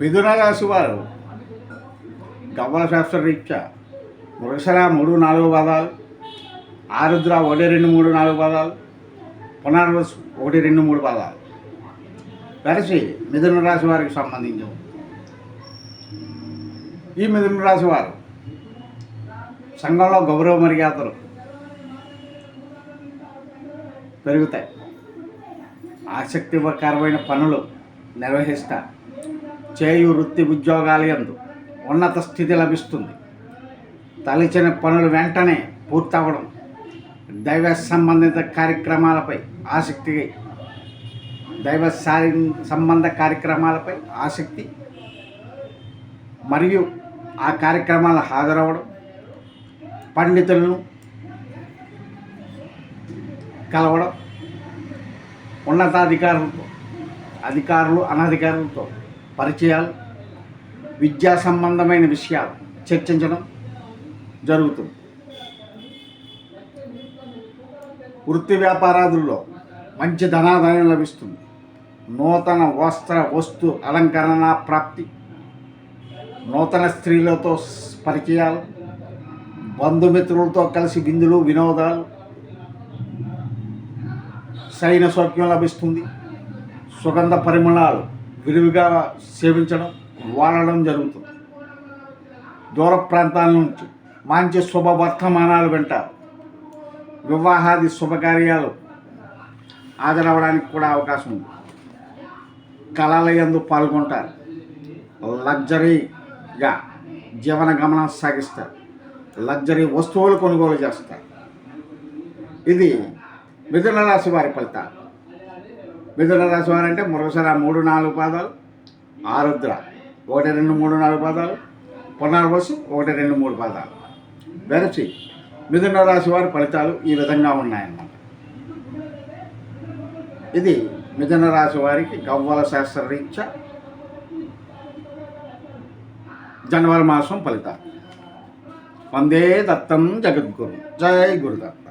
మిథున రాశి వారు గవ్వల శాస్త్ర రీత్యా వృషర మూడు నాలుగు పదాలు ఆరుద్ర ఒకటి రెండు మూడు నాలుగు పదాలు పునర్వసు ఒకటి రెండు మూడు పదాలు. కలిసి మిథున రాశి వారికి సంబంధించి ఈ మిథున రాశి వారు సంఘంలో గౌరవ మర్యాదలు పెరుగుతాయి. ఆసక్తికరమైన పనులు నిర్వహిస్తారు. చేయు వృత్తి ఉద్యోగాల ఎందు ఉన్నత స్థితి లభిస్తుంది. తలిచిన పనులు వెంటనే పూర్తవడం దైవ సంబంధిత కార్యక్రమాలపై ఆసక్తి దైవ సారి సంబంధ కార్యక్రమాలపై ఆసక్తి మరియు ఆ కార్యక్రమాలు హాజరవడం పండితులను కలవడం ఉన్నతాధికారులతో అధికారులు అనధికారులతో పరిచయాలు విద్యా సంబంధమైన విషయాలు చర్చించడం జరుగుతుంది. వృత్తి వ్యాపారాదుల్లో మంచి ధనాదాయం లభిస్తుంది. నూతన వస్త్ర వస్తు అలంకరణ ప్రాప్తి నూతన స్త్రీలతో పరిచయాలు బంధుమిత్రులతో కలిసి విందులు వినోదాలు సైన సౌఖ్యం లభిస్తుంది. సుగంధ పరిమళాలు విరివిగా సేవించడం వాడడం జరుగుతుంది. దూర ప్రాంతాల నుంచి మంచి శుభవర్తమానాలు వింటారు వివాహాది శుభకార్యాలు హాజరవడానికి కూడా అవకాశం ఉంది. కళాలయందు పాల్గొంటారు. లగ్జరీగా జీవన గమనం సాగిస్తారు. లగ్జరీ వస్తువులు కొనుగోలు చేస్తారు. ఇది మిథున రాశి వారి ఫలితాలు. మిథున రాశి వారు అంటే మరొకసారి మూడు నాలుగు పాదాలు ఆరుద్ర ఒకటి రెండు మూడు నాలుగు పాదాలు పునర్వసు ఒకటి రెండు మూడు పాదాలు. వెరచి మిథున రాశి వారి ఫలితాలు ఈ విధంగా ఉన్నాయన్నమాట. ఇది మిథున రాశి వారికి గవ్వల శాస్త్రరీత్యా జనవరి మాసం ఫలితాలు. వందే దత్తం జగద్గురు జై గురుదత్త.